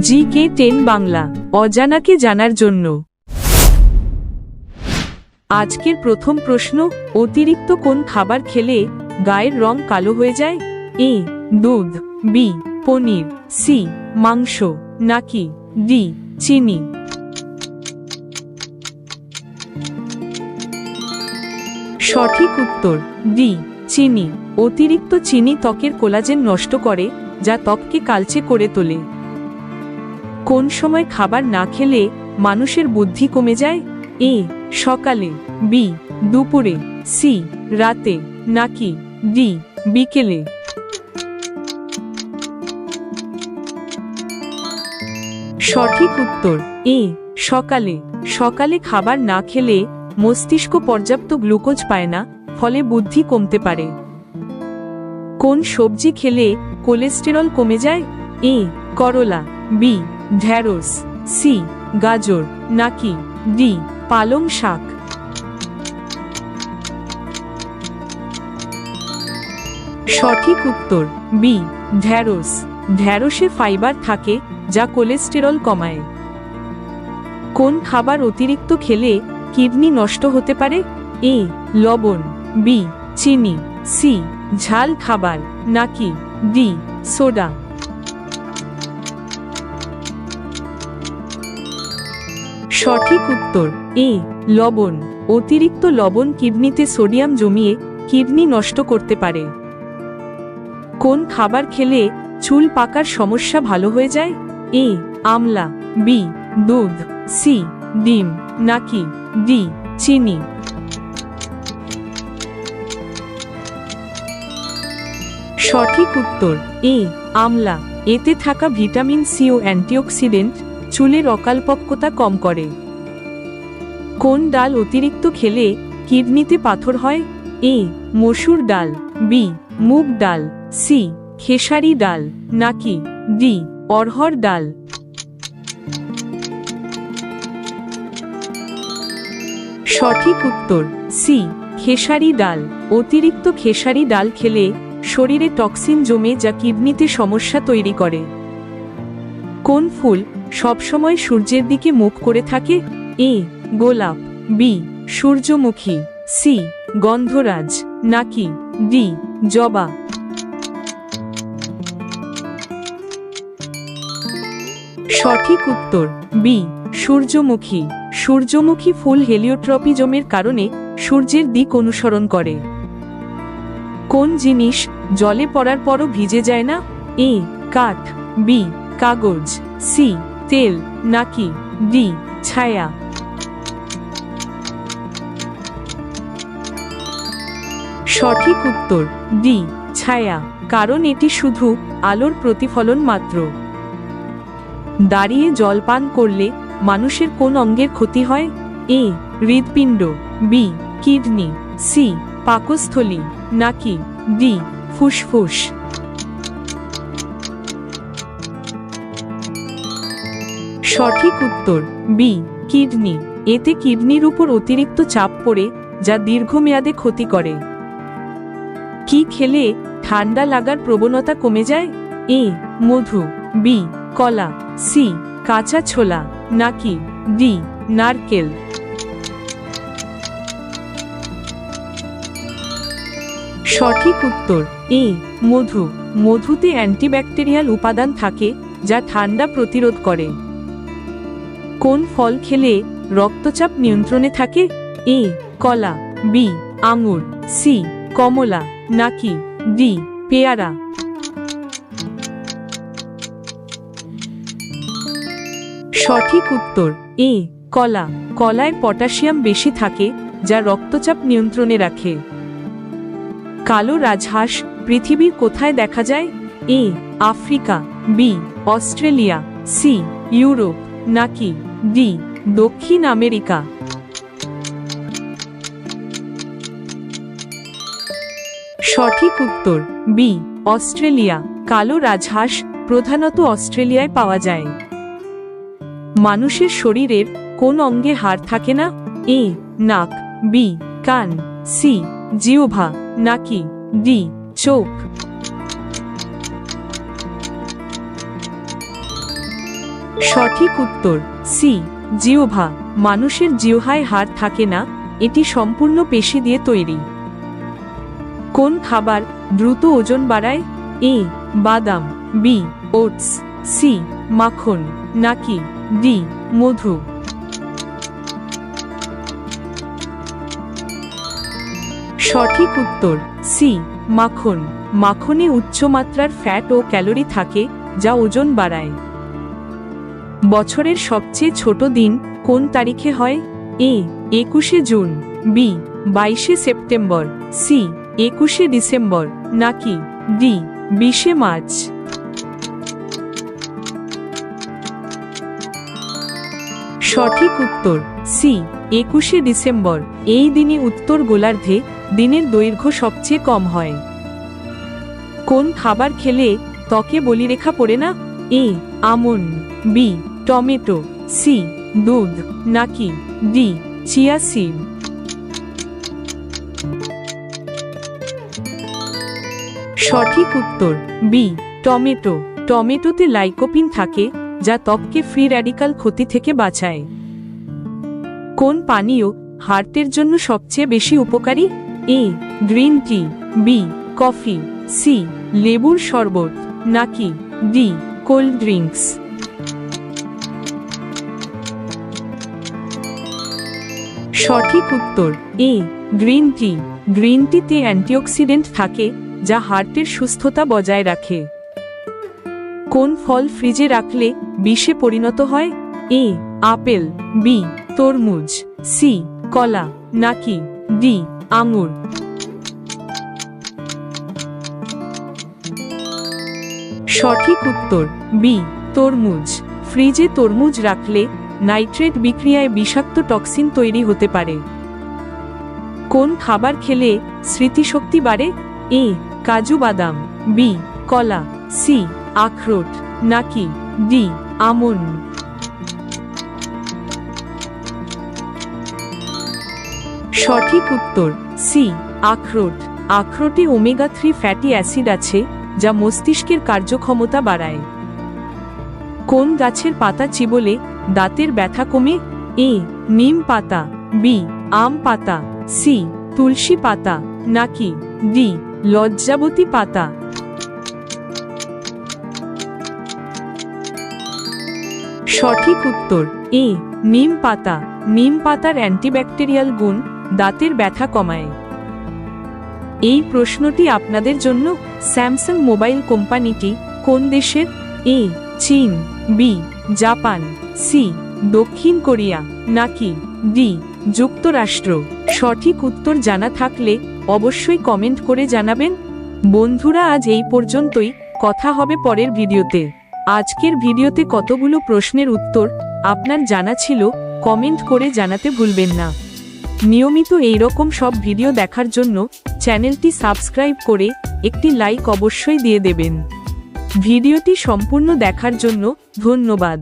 জি কে ten Bangla, অজানাকে জানার জন্য। আজকের প্রথম প্রশ্ন, অতিরিক্ত কোন খাবার খেলে গায়ের রং কালো হয়ে যায়? এ, দুধ, বি, পনির, সি, মাংস, নাকি ডি, চিনি? সঠিক উত্তর, ডি, চিনি। অতিরিক্ত চিনি ত্বকের কোলাজেন নষ্ট করে যা ত্বককে কালচে করে তোলে। কোন সময় খাবার না খেলে মানুষের বুদ্ধি কমে যায়? এ, সকালে, বি, দুপুরে, সি, রাতে, নাকি, ডি, বিকেলে। সঠিক উত্তর, এ, সকালে। সকালে খাবার না খেলে মস্তিষ্ক পর্যাপ্ত গ্লুকোজ পায় না, ফলে বুদ্ধি কমতে পারে। কোন সবজি খেলে কোলেস্টেরল কমে যায়? এ, করলা, বি ঢ্যাঁড়স সি, গাজর, নাকি ডি, পালং শাক। সঠিক উত্তর, বি ঢ্যাঁড়স ঢ্যাঁড়সে ফাইবার থাকে, যা কোলেস্টেরল কমায়। কোন খাবার অতিরিক্ত খেলে কিডনি নষ্ট হতে পারে? এ, লবণ, বি, চিনি। সি ঝাল খাবার, নাকি ডি সোডা? সঠিক উত্তর এ লবণ। অতিরিক্ত লবণ কিডনিতে সোডিয়াম জমিয়ে কিডনি নষ্ট করতে পারে। কোন খাবার খেলে চুল পাকার সমস্যা ভালো হয়ে যায়? এ আমলা। বি দুধ। সি ডিম। নাকি ডি চিনি। সঠিক উত্তর, এ, আমলা। এতে থাকা ভিটামিন সি ও অ্যান্টিঅক্সিডেন্ট চুলের অকালপক্কতা কম করে। কোন ডাল অতিরিক্ত খেলে কিডনিতে পাথর হয়? এ, মসুর ডাল। বি, মুগ ডাল। সি, খেসারি ডাল। নাকি ডি অরহর ডাল? সঠিক উত্তর, সি, খেসারি ডাল। অতিরিক্ত খেসারি ডাল খেলে শরীরে টক্সিন জমে যা কিডনিতে সমস্যা তৈরি করে। কোন ফুল সবসময় সূর্যের দিকে মুখ করে থাকে? এ, গোলাপ, বি, সূর্যমুখী, সি, গন্ধরাজ, নাকি ডি, জবা। সঠিক উত্তর, বি, সূর্যমুখী। সূর্যমুখী ফুল হেলিওট্রপিজমের কারণে সূর্যের দিক অনুসরণ করে। কোন জিনিস জলে পড়ার পরও ভিজে যায় না? এ, কাঠ, বি, কাগজ, সি, তেল, নাকি, ডি, ছায়া। সঠিক উত্তর, ডি, ছায়া, কারণ এটি শুধু আলোর প্রতিফলন মাত্র। দাঁড়িয়ে জল পান করলে মানুষের কোন অঙ্গের ক্ষতি হয়? এ হৃদপিণ্ড বি, কিডনি, সি পাকস্থলী, নাকি ডি, ফুসফুস? সঠিক উত্তর, বি, কিডনি। এতে কিডনির উপর অতিরিক্ত চাপ পড়ে, যা দীর্ঘমেয়াদে ক্ষতি করে। কি খেলে ঠান্ডা লাগার প্রবণতা কমে যায়? এ, মধু। বি, কলা। সি, কাঁচা ছোলা। নাকি ডি, নারকেল। সঠিক উত্তর, এ, মধু। মধুতে অ্যান্টিব্যাকটেরিয়াল উপাদান থাকে যা ঠান্ডা প্রতিরোধ করে। কোন ফল খেলে রক্তচাপ নিয়ন্ত্রণে থাকে? এ, কলা, বি, আঙুর, সি, কমলা, নাকি ডি, পেয়ারা। সঠিক উত্তর, এ, কলা। কলায় পটাশিয়াম বেশি থাকে যা রক্তচাপ নিয়ন্ত্রণে রাখে। কালো রাজহাঁস পৃথিবীর কোথায় দেখা যায়? A, Africa, B, Australia, C, Europe, নাকি ডি, দক্ষিণ আমেরিকা? সঠিক উত্তর, বি, অস্ট্রেলিয়া। কালো রাজহাঁস প্রধানত অস্ট্রেলিয়ায় পাওয়া যায়। মানুষের শরীরের কোন অঙ্গে হাড় থাকে না? এ, নাক, বি, কান, সি জিওভা নাকি ডি, চোখ। সঠিক উত্তর, সি জিওভা মানুষের জিওহায় হাড় থাকে না, এটি সম্পূর্ণ পেশি দিয়ে তৈরি। কোন খাবার দ্রুত ওজন বাড়ায়? এ, বাদাম, বি, ওটস, সি, মাখন, নাকি ডি, মধু। সঠিক উত্তর সি মাখন। মাখনে উচ্চমাত্রার ফ্যাট ও ক্যালোরি থাকে, যা ওজন বাড়ায়। বছরের সবচেয়ে ছোট দিন কোন তারিখে হয়? এ একুশে জুন। বি বাইশে সেপ্টেম্বর। সি একুশে ডিসেম্বর। নাকি? ডি বিশে মার্চ। সঠিক উত্তর সি একুশে ডিসেম্বর, এই দিনে উত্তর গোলার্ধে দিনের দৈর্ঘ্য সবচেয়ে কম হয়। কোন খাবার খেলে ত্বকে বলিরেখা পড়ে না? এ, আমন, বি, টমেটো, সি, দুধ, নাকি ডি, চিয়া সিড? সঠিক উত্তর, বি, টমেটো। টমেটোতে লাইকোপিন থাকে, যা ত্বককে ফ্রি র্যাডিকাল ক্ষতি থেকে বাঁচায়। কোন পানীয় হার্টের জন্য সবচেয়ে বেশি উপকারী? A, green tea, B, coffee, C, লেবুর শরবত, নাকি ডি, কোল্ড ড্রিঙ্কস? সঠিক উত্তর, এ, গ্রিন টি। গ্রিন টিতে অ্যান্টিঅক্সিডেন্ট থাকে, যা হার্টের সুস্থতা বজায় রাখে। কোন ফল ফ্রিজে রাখলে বিষে পরিণত হয়? এ, আপেল, বি, তরমুজ, সি, কলা, নাকি, ডি, আঙুর। সঠিক উত্তর, বি, তরমুজ। ফ্রিজে তরমুজ রাখলে নাইট্রেট বিক্রিয়ায় বিষাক্ত টক্সিন তৈরি হতে পারে। কোন খাবার খেলে স্মৃতিশক্তি বাড়ে? এ, কাজু বাদাম, বি, কলা, সি, আখরোট, নাকি, ডি আমন সঠিক উত্তর সি আখরোট। আখরোটে ওমেগা থ্রি ফ্যাটি অ্যাসিড আছে, যা মস্তিষ্কের কার্যক্ষমতা বাড়ায়। কোন গাছের পাতা চিবলে, দাঁতের ব্যথা কমে? এ নিম পাতা। বি আম পাতা। সি তুলসী পাতা। নাকি? ডি লজ্জাবতী পাতা। সঠিক উত্তর এ নিম পাতা। নিম পাতার অ্যান্টিব্যাকটেরিয়াল গুণ দাঁতের ব্যথা কমায়। এই প্রশ্নটি আপনাদের জন্য স্যামসাং মোবাইল কোম্পানিটি কোন দেশের? এ, চীন, বি, জাপান, সি, দক্ষিণ কোরিয়া, নাকি ডি, যুক্তরাষ্ট্র? সঠিক উত্তর জানা থাকলে অবশ্যই কমেন্ট করে জানাবেন। বন্ধুরা, আজ এই পর্যন্তই। কথা হবে পরের ভিডিওতে। আজকের ভিডিওতে কতগুলো প্রশ্নের উত্তর আপনার জানা ছিল, কমেন্ট করে জানাতে ভুলবেন না। নিয়মিত এই রকম সব ভিডিও দেখার জন্য চ্যানেলটি সাবস্ক্রাইব করে একটি লাইক অবশ্যই দিয়ে দেবেন। ভিডিওটি সম্পূর্ণ দেখার জন্য ধন্যবাদ।